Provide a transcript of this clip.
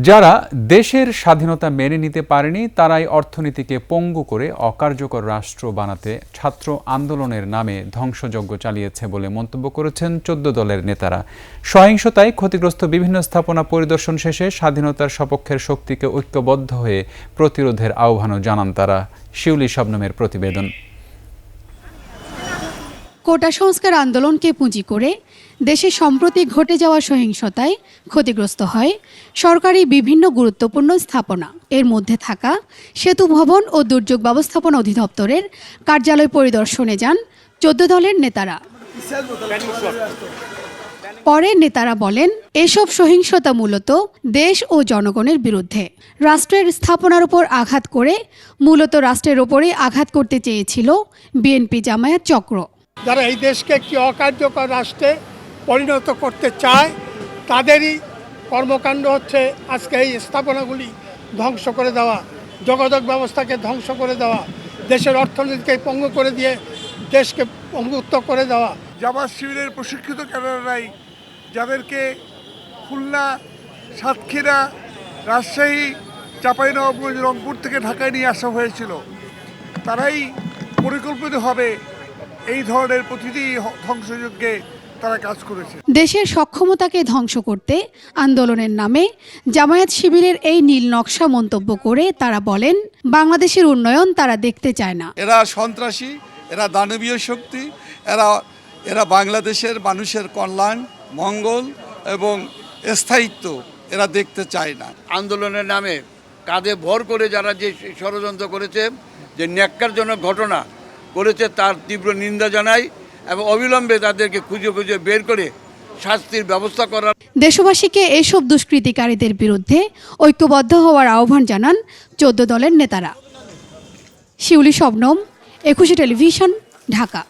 যারা দেশের স্বাধীনতা মেনে নিতে পারেনি, তারাই অর্থনীতিকে পঙ্গু করে অকার্যকর রাষ্ট্র বানাতে ছাত্র আন্দোলনের নামে ধ্বংসযজ্ঞ চালিয়েছে বলে মন্তব্য করেছেন চোদ্দ দলের নেতারা। সহিংসতায় ক্ষতিগ্রস্ত বিভিন্ন স্থাপনা পরিদর্শন শেষে স্বাধীনতার সপক্ষের শক্তিকে ঐক্যবদ্ধ হয়ে প্রতিরোধের আহ্বানও জানান তারা। শিউলি শবনমের প্রতিবেদন। কোটা সংস্কার আন্দোলনকে পুঁজি করে দেশে সম্প্রতি ঘটে যাওয়া সহিংসতায় ক্ষতিগ্রস্ত হয় সরকারি বিভিন্ন গুরুত্বপূর্ণ স্থাপনা। এর মধ্যে থাকা সেতু ভবন ও দুর্যোগ ব্যবস্থাপনা অধিদপ্তরের কার্যালয় পরিদর্শনে যান চোদ্দ দলের নেতারা। পরে নেতারা বলেন, এসব সহিংসতা মূলত দেশ ও জনগণের বিরুদ্ধে। রাষ্ট্রের স্থাপনার উপর আঘাত করে মূলত রাষ্ট্রের ওপরে আঘাত করতে চেয়েছিল বিএনপি জামায়াত চক্র। যারা এই দেশকে একটি অকার্যকর রাষ্ট্রে পরিণত করতে চায়, তাদেরই কর্মকাণ্ড হচ্ছে আজকে এই স্থাপনাগুলি ধ্বংস করে দেওয়া, যোগাযোগ ব্যবস্থাকে ধ্বংস করে দেওয়া, দেশের অর্থনীতিকে পঙ্গু করে দিয়ে দেশকে পঙ্গুত্ব করে দেওয়া। জামাত শিবিরের প্রশিক্ষিত ক্যাডাররাই যাদেরকে খুলনা, সাতক্ষীরা, রাজশাহী, চাঁপাইনবাবগঞ্জ, রংপুর থেকে ঢাকায় নিয়ে আসা হয়েছিল, তারাই পরিকল্পিতভাবে এই ধরনের প্রতিটি ধ্বংসযজ্ঞে তারা কাজ করেছে। দেশের সক্ষমতাকে ধ্বংস করতে আন্দোলনের নামে জামায়াত শিবিরের এই নীল নকশা মন্তব্য করে তারা বলেন বাংলাদেশের উন্নয়ন তারা দেখতে চায় না। এরা সন্ত্রাসী এরা দানবীয় শক্তি এরা এরা বাংলাদেশের মানুষের কল্যাণ মঙ্গল এবং স্থায়িত্ব এরা দেখতে চায় না। আন্দোলনের নামে কাঁধে ভর করে যারা যে ষড়যন্ত্র করেছে যে ন্যাক্কারজনক ঘটনা করেছে, তার তীব্র নিন্দা জানাই এবং অবিলম্বে তাদেরকে খুঁজে খুঁজে বের করে শাস্তির ব্যবস্থা করার দেশবাসীকে এসব দুষ্কৃতিকারীদের বিরুদ্ধে ঐক্যবদ্ধ হওয়ার আহ্বান জানান চোদ্দ দলের নেতারা। শিউলি শবনম, একুশে টেলিভিশন, ঢাকা।